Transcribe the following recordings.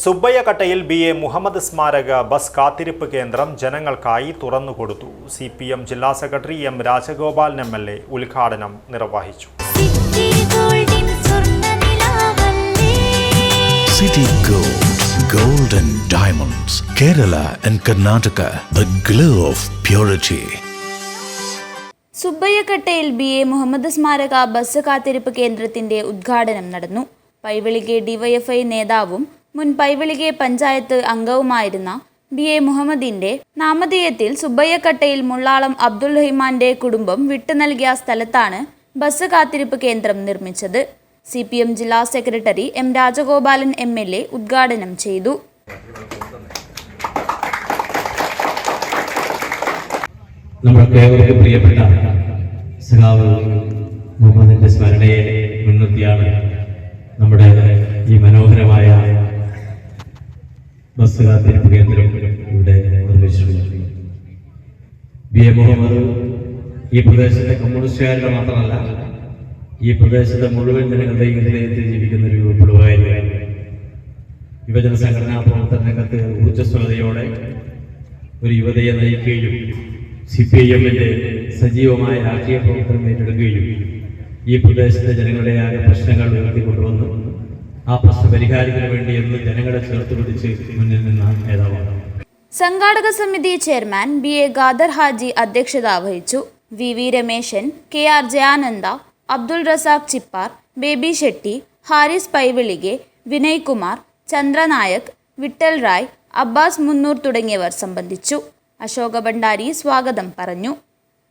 സുബ്ബയ്യക്കട്ടയിൽ B A Muhammad സ്മാരക bus കാത്തിരിപ്പ് കേന്ദ്രം ജനങ്ങൾക്കായി തുറന്നുകൊടുത്തു. സി പി എം ജില്ലാ secretary M Rajagopalan M L A ഉദ്ഘാടനം നിർവഹിച്ചു. City diamonds City Gold, Gold and Diamonds, Kerala and Karnataka, the glow of purity. സുബ്ബയ്യക്കട്ടയിൽ ബി എ മുഹമ്മദ് സ്മാരക ബസ് കാത്തിരിപ്പ് കേന്ദ്രത്തിന്റെ ഉദ്ഘാടനം നടന്നു. പൈവളികെ ഡിവൈഎഫ്ഐ നേതാവും മുൻ പൈവിളികെ പഞ്ചായത്ത് അംഗവുമായിരുന്ന ബി എ മുഹമ്മദിന്റെ നാമധേയത്തിൽ സുബയ്യക്കട്ടയിൽ മുള്ളാളം അബ്ദുൾ റഹിമാന്റെ കുടുംബം വിട്ടു നൽകിയ സ്ഥലത്താണ് ബസ് കാത്തിരിപ്പ് കേന്ദ്രം നിർമ്മിച്ചത്. സി പി എം ജില്ലാ secretary M Rajagopalan M L A ഉദ്ഘാടനം ചെയ്തു. പ്രിയപ്പെട്ട സ്മരണയെ മുൻനിർത്തിയാണ് നമ്മുടെ ഈ മനോഹരമായ ബസ് കാത്തിരിപ്പ് കേന്ദ്രം ഇവിടെ നിർമ്മിച്ചിട്ടുണ്ട് ബി എ മുഹമ്മദ് ഈ പ്രദേശത്തെ കമ്മ്യൂണിസ്റ്റുകാരുടെ മാത്രമല്ല ഈ പ്രദേശത്തെ മുഴുവൻ ജനങ്ങളുടെയും ഹൃദയത്തിൽ ജീവിക്കുന്ന ഒരു വിപ്ലവകാരിയാണ് യുവജന സംഘടനാ പ്രവർത്തന രംഗത്ത് ഊർജസ്വലതയോടെ ഒരു യുവതയെ നയിക്കുകയും സി പി ഐ എമ്മിന്റെ സജീവമായ രാഷ്ട്രീയ പ്രവർത്തനം ഏറ്റെടുക്കുകയും ഈ പ്രദേശത്തെ ജനങ്ങളുടെ ആകെ പ്രശ്നങ്ങൾ ഉയർത്തിക്കൊണ്ടുവന്നു. ആ പ്രശ്ന പരിഹാരത്തിന് വേണ്ടി എന്ന് ജനങ്ങളെ ചേർത്ത് പിടിച്ച് മുന്നിൽ നിന്ന നേതാവാണ്. സംഘാടക സമിതി chairman B A Gadar Haji അധ്യക്ഷത വഹിച്ചു. V V Rameshan K R Jayananda Abdul Razak Chippar Baby Shetty Haris Paivalike Vinay Kumar Chandranayak Vittal Rai Abbas Munnur തുടങ്ങിയവർ സംബന്ധിച്ചു. അശോക ഭണ്ഡാരി സ്വാഗതം പറഞ്ഞു.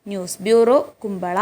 News bureau Kumbla.